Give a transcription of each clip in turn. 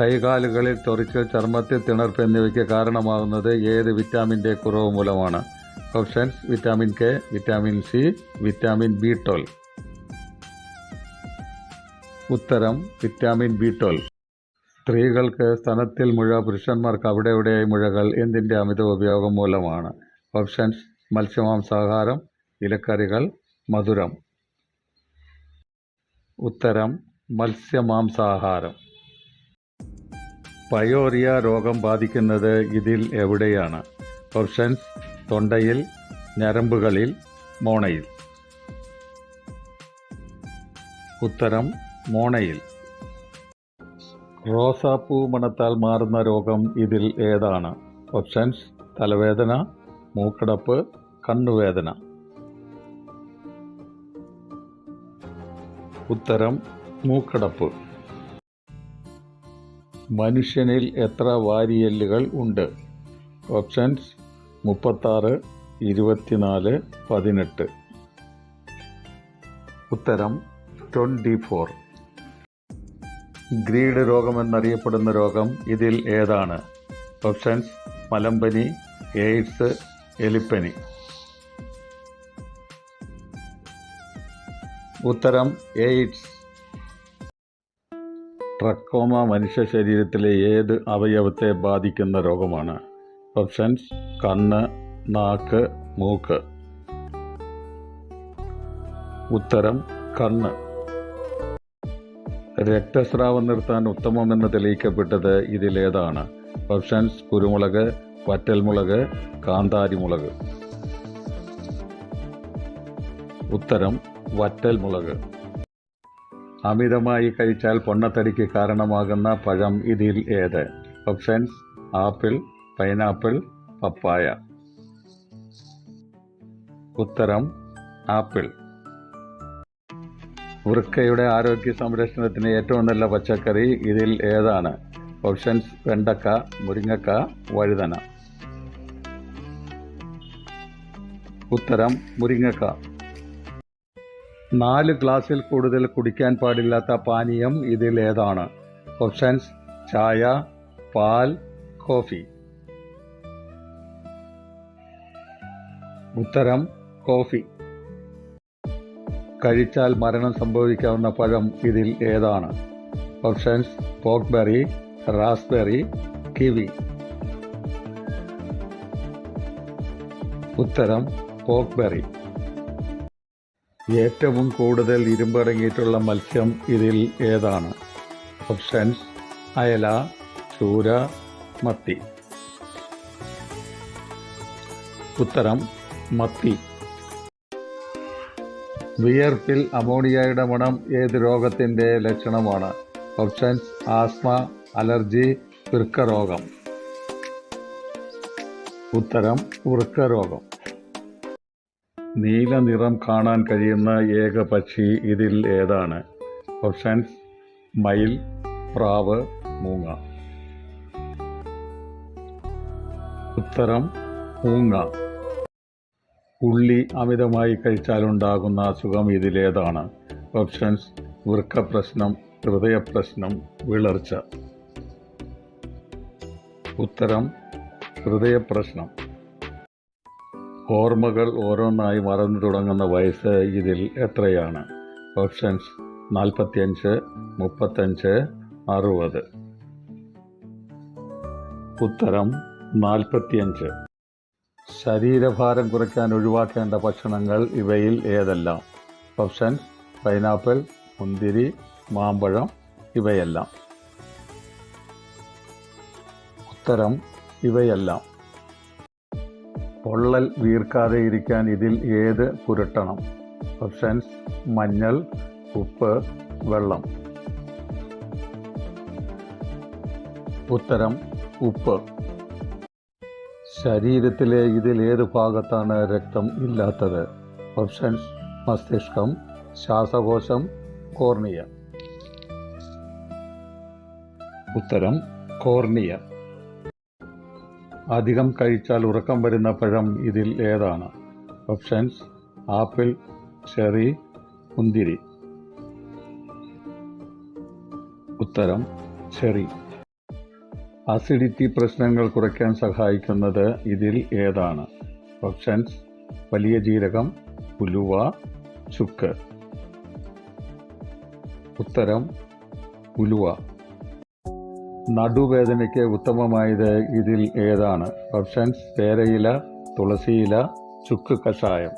കൈകാലുകളിൽ തൊറിച്ച് ചർമ്മത്തിൽ തിണർപ്പ് എന്നിവയ്ക്ക് കാരണമാകുന്നത് ഏത് വിറ്റാമിന്റെ കുറവ് മൂലമാണ്? Options vitamin K vitamin C vitamin B twelve ഉത്തരം വിറ്റാമിൻ ബി ട്വൽവ് സ്ത്രീകൾക്ക് സ്തനത്തിൽ മുഴ പുരുഷന്മാർക്ക് അവിടെ ഇവിടെയായി മുഴകൾ എന്തിന്റെ അമിത ഉപയോഗം മൂലമാണ്? ഓപ്ഷൻസ് മത്സ്യമാംസാഹാരം ഇലക്കറികൾ മധുരം. ഉത്തരം മത്സ്യമാംസാഹാരം. പയോറിയ രോഗം ബാധിക്കുന്നത് ഇതിൽ എവിടെയാണ്? ഓപ്ഷൻസ് തൊണ്ടയിൽ ഞരമ്പുകളിൽ മോണയിൽ. ഉത്തരം മോണയിൽ. റോസാപ്പൂ മണത്താൽ മാറുന്ന രോഗം ഇതിൽ ഏതാണ്? ഓപ്ഷൻസ് തലവേദന മൂക്കടപ്പ് കണ്ണുവേദന. ഉത്തരം മൂക്കടപ്പ്. മനുഷ്യനിൽ എത്ര വാരിയെല്ലുകൾ ഉണ്ട്? ഓപ്ഷൻസ് മുപ്പത്താറ് ഇരുപത്തിനാല് പതിനെട്ട്. ഉത്തരം ട്വന്റി ഫോർ ഗ്രീഡ് രോഗമെന്നറിയപ്പെടുന്ന രോഗം ഇതിൽ ഏതാണ്? ഓപ്ഷൻസ് മലമ്പനി എയ്ഡ്സ് എലിപ്പനി. ഉത്തരം എയ്ഡ്സ്. ട്രക്കോമ മനുഷ്യ ശരീരത്തിലെ ഏത് അവയവത്തെ ബാധിക്കുന്ന രോഗമാണ്? ഓപ്ഷൻസ് കണ്ണ് നാക്ക് മൂക്ക്. ഉത്തരം കണ്ണ്. രക്തസ്രാവം നിർത്താൻ ഉത്തമമെന്ന് തെളിയിക്കപ്പെട്ടത് ഇതിലേതാണ്. ഓപ്ഷൻസ് കുരുമുളക് വറ്റൽമുളക് കാന്താരിമുളക്. ഉത്തരം വറ്റൽമുളക്. അമിതമായി കഴിച്ചാൽ പൊണ്ണത്തടിക്ക് കാരണമാകുന്ന പഴം ഇതിൽ ഏത്? Options apple pineapple papaya. ഉത്തരം ആപ്പിൾ. വൃക്കയുടെ ആരോഗ്യ സംരക്ഷണത്തിന് ഏറ്റവും നല്ല പച്ചക്കറി ഇതിൽ ഏതാണ്? ഓപ്ഷൻസ് വെണ്ടക്ക മുരിങ്ങക്ക വഴുതന. ഉത്തരം മുരിങ്ങക്ക. നാല് ഗ്ലാസ്സിൽ കൂടുതൽ കുടിക്കാൻ പാടില്ലാത്ത പാനീയം ഇതിൽ ഏതാണ്? ഓപ്ഷൻസ് ചായ പാൽ കോഫി. ഉത്തരം കോഫി. കഴിച്ചാൽ മരണം സംഭവിക്കാവുന്ന പഴം ഇതിൽ ഏതാണ്? ഓപ്ഷൻസ് പോക്ക്ബെറി റാസ്ബെറി കിവി ഉത്തരം പോക്ക്ബെറി ഏറ്റവും കൂടുതൽ ഇരുമ്പടങ്ങിയിട്ടുള്ള മത്സ്യം ഇതിൽ ഏതാണ്? ഓപ്ഷൻസ് അയല ചൂര മത്തി. ഉത്തരം മത്തി. വിയർപ്പിൽ അമോണിയയുടെ മണം ഏത് രോഗത്തിന്റെ ലക്ഷണമാണ്? ഓപ്ഷൻസ് ആസ്മ അലർജി വൃക്കരോഗം. ഉത്തരം വൃക്കരോഗം. നീല നിറം കാണാൻ കഴിയുന്ന ഏക പക്ഷി ഇതിൽ ഏതാണ്? ഓപ്ഷൻസ് മയിൽ പ്രാവ് മൂങ്ങ ഉത്തരം മൂങ്ങ ഉള്ളി അമിതമായി കഴിച്ചാലുണ്ടാകുന്ന അസുഖം ഇതിലേതാണ്. ഓപ്ഷൻസ് വൃക്ക പ്രശ്നം ഹൃദയപ്രശ്നം വിളർച്ച. ഉത്തരം ഹൃദയപ്രശ്നം. ഓർമ്മകൾ ഓരോന്നായി മറന്നു തുടങ്ങുന്ന വയസ്സ് ഇതിൽ എത്രയാണ്? ഓപ്ഷൻസ് നാൽപ്പത്തിയഞ്ച് മുപ്പത്തഞ്ച് അറുപത്. ഉത്തരം നാൽപ്പത്തിയഞ്ച്. ശരീരഭാരം കുറയ്ക്കാൻ ഒഴിവാക്കേണ്ട ഭക്ഷണങ്ങൾ ഇവയിൽ ഏതെല്ലാം? ഓപ്ഷൻസ് പൈനാപ്പിൾ മുന്തിരി മാമ്പഴം ഇവയെല്ലാം. ഉത്തരം ഇവയെല്ലാം. പൊള്ളൽ വീർക്കാതെ ഇരിക്കാൻ ഇതിൽ ഏത് പുരട്ടണം? ഓപ്ഷൻസ് മഞ്ഞൾ ഉപ്പ് വെള്ളം. ഉത്തരം ഉപ്പ്. ശരീരത്തിലെ ഇതിൽ ഏത് ഭാഗത്താണ് രക്തം ഇല്ലാത്തത്? ഓപ്ഷൻസ് മസ്തിഷ്കം ശ്വാസകോശം കോർണിയ. ഉത്തരം കോർണിയ. അധികം കഴിച്ചാൽ ഉറക്കം വരുന്ന പഴം ഇതിൽ ഏതാണ്? ഓപ്ഷൻസ് ആപ്പിൾ ചെറി മുന്തിരി. ഉത്തരം ചെറി. അസിഡിറ്റി പ്രശ്നങ്ങൾ കുറയ്ക്കാൻ സഹായിക്കുന്നത് ഇതിൽ ഏതാണ്? ഓപ്ഷൻസ് വലിയ ജീരകം ഉലുവ ചുക്ക്. ഉത്തരം ഉലുവ. നടുവേദനയ്ക്ക് ഉത്തമമായത് ഇതിൽ ഏതാണ്? ഓപ്ഷൻസ് പേരയില തുളസിയില ചുക്ക് കഷായം.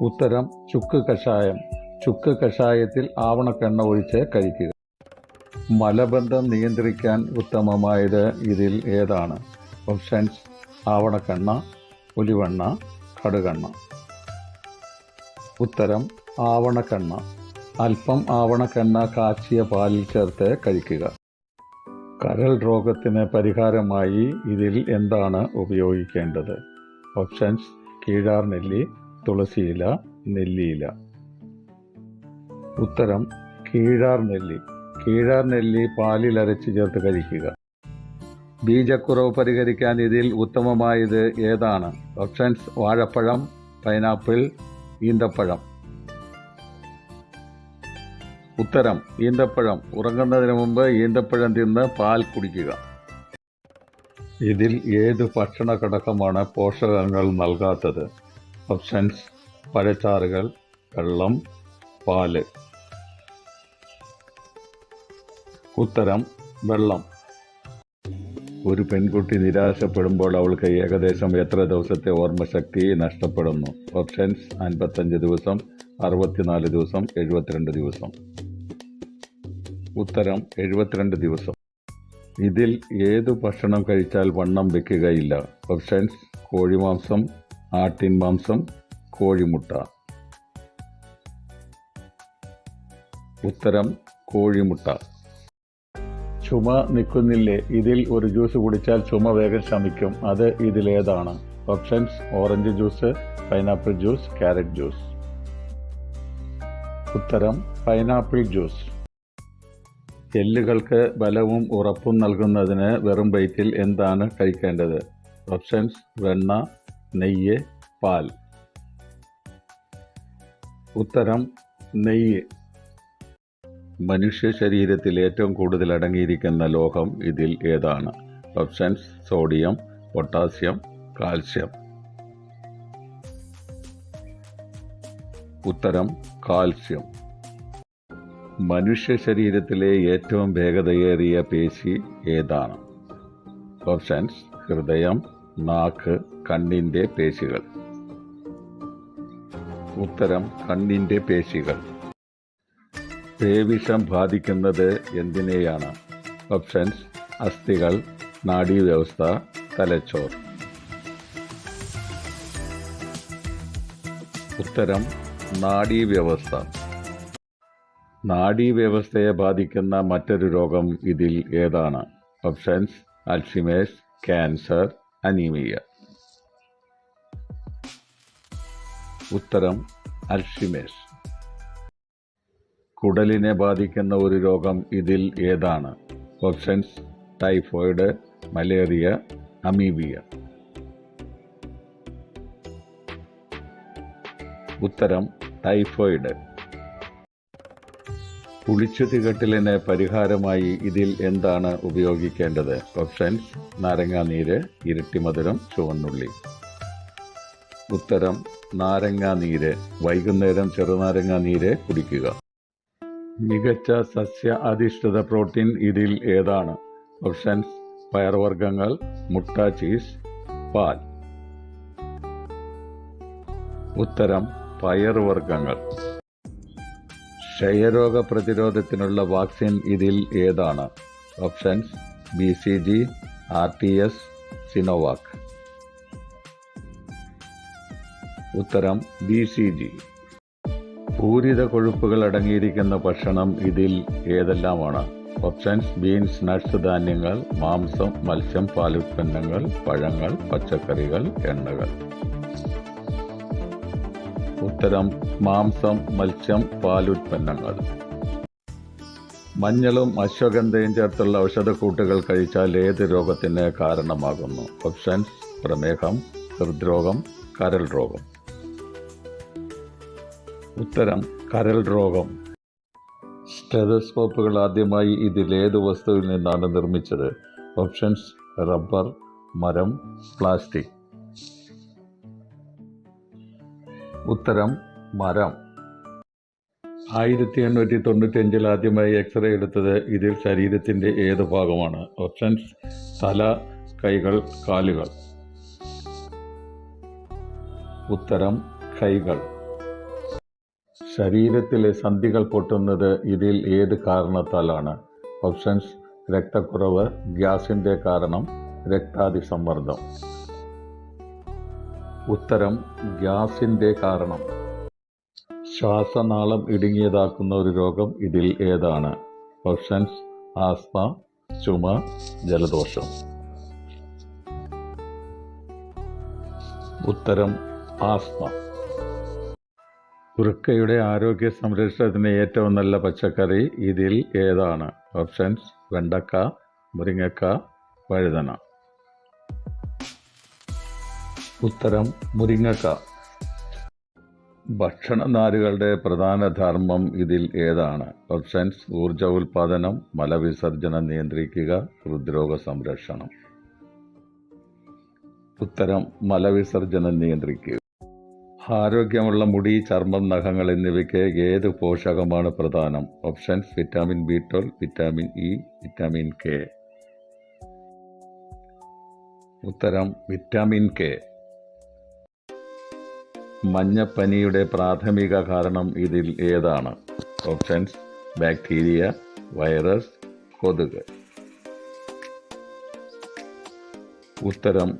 ഉത്തരം ചുക്ക് കഷായം. ചുക്ക് കഷായത്തിൽ ആവണക്കെണ്ണ ഒഴിച്ച് കഴിക്കുക. മലബന്ധം നിയന്ത്രിക്കാൻ ഉത്തമമായത് ഇതിൽ ഏതാണ്? ഓപ്ഷൻസ് ആവണക്കെണ്ണ ഒലിവെണ്ണ കടുകെണ്ണ. ഉത്തരം ആവണക്കെണ്ണ. അല്പം ആവണക്കെണ്ണ കാച്ചിയ പാലിൽ ചേർത്ത് കഴിക്കുക. കരൾ രോഗത്തിന് പരിഹാരമായി ഇതിൽ എന്താണ് ഉപയോഗിക്കേണ്ടത്? ഓപ്ഷൻസ് കീഴാർ നെല്ലി തുളസിയില നെല്ലിയില. ഉത്തരം കീഴാർ നെല്ലി. കീഴാർ നെല്ലി പാലിൽ അരച്ച് ചേർത്ത് കഴിക്കുക. ബീജക്കുറവ് പരിഹരിക്കാൻ ഇതിൽ ഉത്തമമായത് ഏതാണ്? ഓപ്ഷൻസ് വാഴപ്പഴം പൈനാപ്പിൾ ഈന്തപ്പഴം. ഉത്തരം ഈന്തപ്പഴം. ഉറങ്ങുന്നതിന് മുമ്പ് ഈന്തപ്പഴം തിന്ന് പാൽ കുടിക്കുക. ഇതിൽ ഏത് ഭക്ഷണ ഘടകമാണ് പോഷകങ്ങൾ നൽകാത്തത്? ഓപ്ഷൻസ് പഴച്ചാറുകൾ വെള്ളം പാൽ. ഉത്തരം വെള്ളം. ഒരു പെൺകുട്ടി നിരാശപ്പെടുമ്പോൾ അവൾക്ക് ഏകദേശം എത്ര ദിവസത്തെ ഓർമ്മശക്തി നഷ്ടപ്പെടുന്നു? ഓപ്ഷൻസ് അൻപത്തഞ്ച് ദിവസം അറുപത്തിനാല് ദിവസം എഴുപത്തിരണ്ട് ദിവസം. ഉത്തരം എഴുപത്തിരണ്ട് ദിവസം. ഇതിൽ ഏതു ഭക്ഷണം കഴിച്ചാൽ വണ്ണം വെക്കുകയില്ല. ഓപ്ഷൻസ് കോഴിമാംസം ആട്ടിൻ മാംസം കോഴിമുട്ട. ഉത്തരം കോഴിമുട്ട. ചുമ നിൽക്കുന്നില്ലേ? ഇതിൽ ഒരു ജ്യൂസ് കുടിച്ചാൽ ചുമ വേഗം ശമിക്കും. അത് ഇതിലേതാണ്. Options orange juice pineapple juice carrot juice ഉത്തരം പൈനാപ്പിൾ ജ്യൂസ് എല്ലുകൾക്ക് ബലവും ഉറപ്പും നൽകുന്നതിന് വെറും വയറ്റിൽ എന്താണ് കഴിക്കേണ്ടത്? ഓപ്ഷൻസ് വെണ്ണ നെയ്യ് പാൽ. ഉത്തരം നെയ്യ്. മനുഷ്യ ശരീരത്തിൽ ഏറ്റവും കൂടുതൽ അടങ്ങിയിരിക്കുന്ന ലോഹം ഇതിൽ ഏതാണ്? Options sodium potassium calcium. ഉത്തരം കാൽസ്യം. മനുഷ്യ ശരീരത്തിലെ ഏറ്റവും വേഗതയേറിയ പേശി ഏതാണ്? ഓപ്ഷൻസ് ഹൃദയം നാക്ക് കണ്ണിന്റെ പേശികൾ. ഉത്തരം കണ്ണിന്റെ പേശികൾ. പേവിഷം ബാധിക്കുന്നത് എന്തിനെയാണ്? ഓപ്ഷൻസ് അസ്ഥികൾ നാഡീവ്യവസ്ഥ തലച്ചോർ. ഉത്തരം നാഡീവ്യവസ്ഥ. നാഡീവ്യവസ്ഥയെ ബാധിക്കുന്ന മറ്റൊരു രോഗം ഇതിൽ ഏതാണ്? Options Alzheimer's cancer anaemia. ഉത്തരം അൽഷിമേഴ്സ്. കുടലിനെ ബാധിക്കുന്ന ഒരു രോഗം ഇതിൽ ഏതാണ്? Options typhoid malaria amoebia. ഉത്തരം ടൈഫോയിഡ്. പുളിച്ചുതികട്ടലിന് പരിഹാരമായി ഇതിൽ എന്താണ് ഉപയോഗിക്കേണ്ടത്? ഓപ്ഷൻസ് നാരങ്ങാനീര് ഇരട്ടിമധുരം ചുവന്നുള്ളി. ഉത്തരം നാരങ്ങാനീര് വൈകുന്നേരം ചെറുനാരങ്ങാനീര് കുടിക്കുക. മികച്ച സസ്യ അധിഷ്ഠിത പ്രോട്ടീൻ ഇതിൽ ഏതാണ്? ഓപ്ഷൻസ് പയർവർഗങ്ങൾ മുട്ട ചീസ് പാൽ. ഉത്തരം പയർവർഗങ്ങൾ. ക്ഷയരോഗ പ്രതിരോധത്തിനുള്ള വാക്സിൻ ഇതിൽ ഏതാണ്? Options B C G R T S Sinovac. ഉത്തരം ബി സി ജി. പൂരിത കൊഴുപ്പുകൾ അടങ്ങിയിരിക്കുന്ന ഭക്ഷണം ഇതിൽ ഏതെല്ലാമാണ്? ഓപ്ഷൻസ് ബീൻസ് നട്ട്സ് ധാന്യങ്ങൾ മാംസം മത്സ്യം പാലുൽപ്പന്നങ്ങൾ പഴങ്ങൾ പച്ചക്കറികൾ എണ്ണകൾ. ഉത്തരം മാംസം മത്സ്യം പാലുൽപ്പന്നങ്ങൾ. മഞ്ഞളും അശ്വഗന്ധയും ചേർത്തുള്ള ഔഷധക്കൂട്ടുകൾ കഴിച്ചാൽ ഏത് രോഗത്തിന് കാരണമാകുന്നു? ഓപ്ഷൻസ് പ്രമേഹം ഹൃദ്രോഗം കരൾ രോഗം. ഉത്തരം കരൾ രോഗം. സ്റ്റെതസ്കോപ്പുകൾ ആദ്യമായി ഇതിലേത് വസ്തുവിൽ നിന്നാണ് നിർമ്മിച്ചത്? ഓപ്ഷൻസ് റബ്ബർ മരം പ്ലാസ്റ്റിക്. ഉത്തരം മരം. ആയിരത്തി എണ്ണൂറ്റി തൊണ്ണൂറ്റഞ്ചിൽ ആദ്യമായി എക്സ്റേ എടുത്തത് ഇതിൽ ശരീരത്തിന്റെ ഏത് ഭാഗമാണ്? ഓപ്ഷൻസ് തല കൈകൾ കാലുകൾ. ഉത്തരം കൈകൾ. ശരീരത്തിലെ സന്ധികൾ പൊട്ടുന്നത് ഇതിൽ ഏത് കാരണത്താലാണ്? ഓപ്ഷൻസ് രക്തക്കുറവ് ഗ്യാസിന്റെ കാരണം രക്താതിസമ്മർദ്ദം. ഉത്തരം ഗ്യാസിന്റെ കാരണം. ശ്വാസനാളം ഇടുങ്ങിയതാക്കുന്ന ഒരു രോഗം ഇതിൽ ഏതാണ്? ഓപ്ഷൻസ് ആസ്മ ചുമ ജലദോഷം. ഉത്തരം ആസ്മ. വൃക്കയുടെ ആരോഗ്യ സംരക്ഷണത്തിന് ഏറ്റവും നല്ല പച്ചക്കറി ഇതിൽ ഏതാണ്? ഓപ്ഷൻസ് വെണ്ടക്ക മുരിങ്ങക്ക വഴുതന. ഉത്തരം മുരിങ്ങക്ക. ഭക്ഷണനാരുകളുടെ പ്രധാന ധർമ്മം ഇതിൽ ഏതാണ്? ഓപ്ഷൻസ് ഊർജ ഉൽപാദനം മലവിസർജനം നിയന്ത്രിക്കുക ഹൃദ്രോഗ സംരക്ഷണം. ഉത്തരം മലവിസർജനം നിയന്ത്രിക്കുക. ആരോഗ്യമുള്ള മുടി ചർമ്മം നഖങ്ങൾ എന്നിവയ്ക്ക് ഏത് പോഷകമാണ് പ്രധാനം? Options vitamin B twelve vitamin E vitamin K. ഉത്തരം വിറ്റാമിൻ കെ. മഞ്ഞപ്പനിയുടെ പ്രാഥമിക കാരണം ഇതിൽ ഏതാണ്? ഓപ്ഷൻസ് ബാക്ടീരിയ വൈറസ് കൊതുക്. ഉത്തരം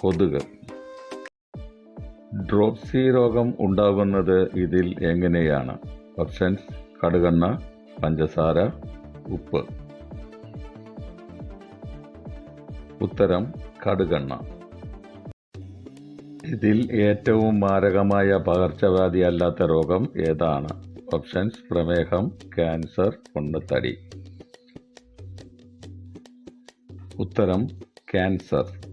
കൊതുക്. ഡ്രോപ്സി രോഗം ഉണ്ടാകുന്നത് ഇതിൽ എങ്ങനെയാണ്? ഓപ്ഷൻസ് കടുകെണ്ണ പഞ്ചസാര ഉപ്പ്. ഉത്തരം കടുകെണ്ണ. ഇതിൽ ഏറ്റവും മാരകമായ പകർച്ചവ്യാധി അല്ലാത്ത രോഗം ഏതാണ്? ഓപ്ഷൻസ് പ്രമേഹം ക്യാൻസർ പൊണ്ണത്തടി. ഉത്തരം ക്യാൻസർ.